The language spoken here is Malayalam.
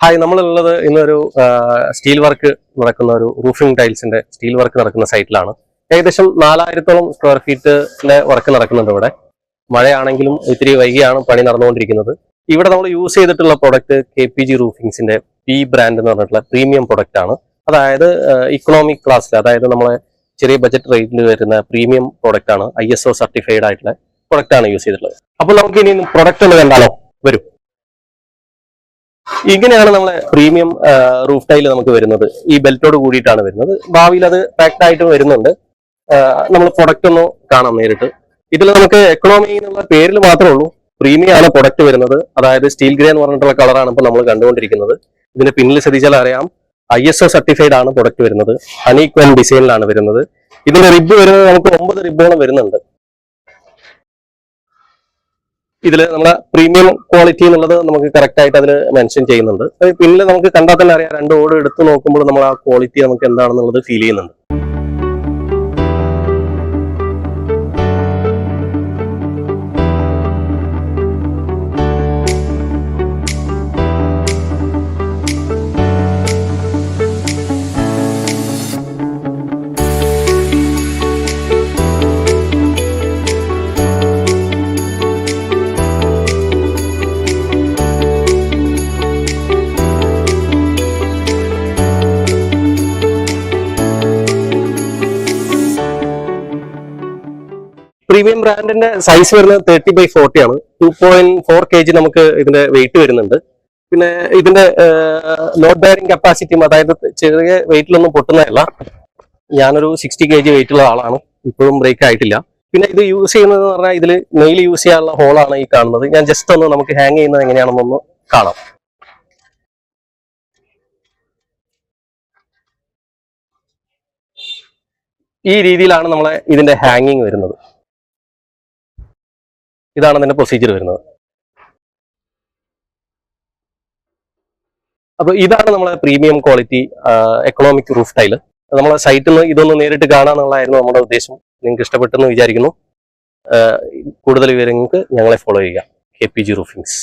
ഹായ് നമ്മളുള്ളത് ഇന്നൊരു സ്റ്റീൽ വർക്ക് നടക്കുന്ന ഒരു റൂഫിംഗ് ടൈൽസിന്റെ സ്റ്റീൽ വർക്ക് നടക്കുന്ന സൈറ്റിലാണ് ഏകദേശം നാലായിരത്തോളം സ്ക്വയർ ഫീറ്റിന്റെ വർക്ക് നടക്കുന്നുണ്ട് ഇവിടെ. മഴയാണെങ്കിലും ഇത്തിരി വൈകിയാണ് പണി നടന്നുകൊണ്ടിരിക്കുന്നത്. ഇവിടെ നമ്മൾ യൂസ് ചെയ്തിട്ടുള്ള പ്രൊഡക്റ്റ് കെ പി ജി റൂഫിംഗ്സിന്റെ പി ബ്രാൻഡ് എന്ന് പറഞ്ഞിട്ടുള്ള പ്രീമിയം പ്രൊഡക്റ്റ് ആണ്. അതായത് ഇക്കണോമിക് ക്ലാസ്സിൽ അതായത് നമ്മളെ ചെറിയ ബജറ്റ് റേറ്റിൽ വരുന്ന പ്രീമിയം പ്രൊഡക്റ്റ് ആണ് ഐ എസ് ഒ സർട്ടിഫൈഡ് ആയിട്ടുള്ള പ്രൊഡക്റ്റ് ആണ് യൂസ് ചെയ്തിട്ടുള്ളത്. അപ്പോൾ നമുക്ക് ഇനി പ്രൊഡക്റ്റ് ഒന്ന് കണ്ടാലോ? വരും. ഇങ്ങനെയാണ് നമ്മളെ പ്രീമിയം റൂഫ് ടൈൽ നമുക്ക് വരുന്നത്. ഈ ബെൽറ്റോട് കൂടിയിട്ടാണ് വരുന്നത്. ഭാവിയിൽ അത് പാക്ഡ് ആയിട്ട് വരുന്നുണ്ട്. നമ്മൾ പ്രൊഡക്റ്റ് ഒന്ന് കാണാം നേരിട്ട്. ഇതിൽ നമുക്ക് എക്കണോമി എന്നുള്ള പേരിൽ മാത്രമേ ഉള്ളൂ. പ്രീമിയം ആണ് പ്രൊഡക്റ്റ് വരുന്നത്. അതായത് സ്റ്റീൽ ഗ്രേ എന്ന് പറഞ്ഞിട്ടുള്ള കളറാണ് ഇപ്പോൾ നമ്മൾ കണ്ടുകൊണ്ടിരിക്കുന്നത്. ഇതിന്റെ പിന്നിൽ ശ്രദ്ധിച്ചാൽ അറിയാം. ഐ എസ് ഒ സർട്ടിഫൈഡ് ആണ് പ്രൊഡക്റ്റ് വരുന്നത്. ഹണി ഡിസൈനിലാണ് വരുന്നത്. ഇതിന്റെ റിബ് വരുന്നത് നമുക്ക് ഒമ്പത് റിബുകൾ വരുന്നുണ്ട്. ഇതിൽ നമ്മുടെ പ്രീമിയം ക്വാളിറ്റി എന്നുള്ളത് നമുക്ക് കറക്റ്റ് ആയിട്ട് അതിൽ മെൻഷൻ ചെയ്യുന്നുണ്ട്. പിന്നെ നമുക്ക് കണ്ടാൽ തന്നെ അറിയാം രണ്ട് ഓട് എടുത്ത് നോക്കുമ്പോൾ നമ്മൾ ആ ക്വാളിറ്റി നമുക്ക് എന്താണെന്നുള്ളത് ഫീൽ ചെയ്യുന്നുണ്ട്. പ്രീമിയം ബ്രാൻഡിന്റെ സൈസ് വരുന്നത് തേർട്ടി ബൈ ഫോർട്ടി ആണ്. Two point four K G നമുക്ക് ഇതിന്റെ വെയിറ്റ് വരുന്നുണ്ട്. പിന്നെ ഇതിന്റെ ലോഡ് ബെയറിംഗ് കപ്പാസിറ്റിയും അതായത് ചെറിയ വെയിറ്റിലൊന്നും പൊട്ടുന്നതല്ല. ഞാനൊരു സിക്സ്റ്റി കെ ജി വെയിറ്റുള്ള ആളാണ്. ഇപ്പോഴും ബ്രേക്ക് ആയിട്ടില്ല. പിന്നെ ഇത് യൂസ് ചെയ്യുന്നത് പറഞ്ഞാൽ ഇതിൽ മെയിൽ യൂസ് ചെയ്യാനുള്ള ഹോളാണ് ഈ കാണുന്നത്. ഞാൻ ജസ്റ്റ് ഒന്ന് നമുക്ക് ഹാങ് ചെയ്യുന്നത് എങ്ങനെയാണെന്നൊന്ന് കാണാം. ഈ രീതിയിലാണ് നമ്മളെ ഇതിന്റെ ഹാങ്ങിങ് വരുന്നത്. ഇതാണ് അതിന്റെ പ്രൊസീജിയർ വരുന്നത്. അപ്പൊ ഇതാണ് നമ്മളെ premium quality economic roof tile നമ്മളെ സൈറ്റിൽ നിന്ന് ഇതൊന്ന് നേരിട്ട് കാണാന്നുള്ളതായിരുന്നു നമ്മുടെ ഉദ്ദേശം. നിങ്ങൾക്ക് ഇഷ്ടപ്പെട്ടെന്ന് വിചാരിക്കുന്നു. കൂടുതൽ വിവരങ്ങൾക്ക് ഞങ്ങളെ ഫോളോ ചെയ്യുക. K P G റൂഫിങ്സ്